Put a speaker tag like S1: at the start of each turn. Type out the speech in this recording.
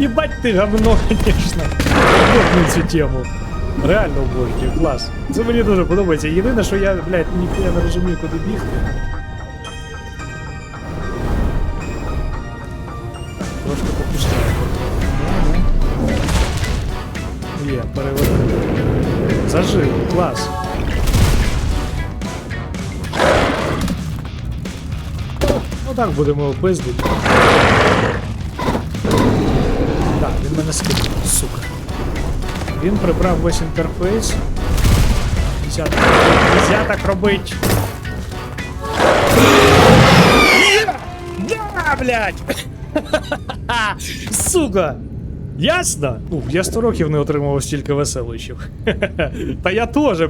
S1: Єбать ти говно, конечно. Обожнюю цю тему. Реально обожнюю, клас. Це мені дуже подобається. Єдине, що я, блядь, ніхуя не розумію, куди бігти. Трошки попускаю. Є, переверну. Зажив, клас. Ну так будемо опиздити. Так, він мене скинув, сука. Він прибрав весь інтерфейс. Нельзя так, нельзя так робить. Є! Да, блядь! Сука! Ясно? Ну, я 100 років не отримував стільки веселищів. Та я теж,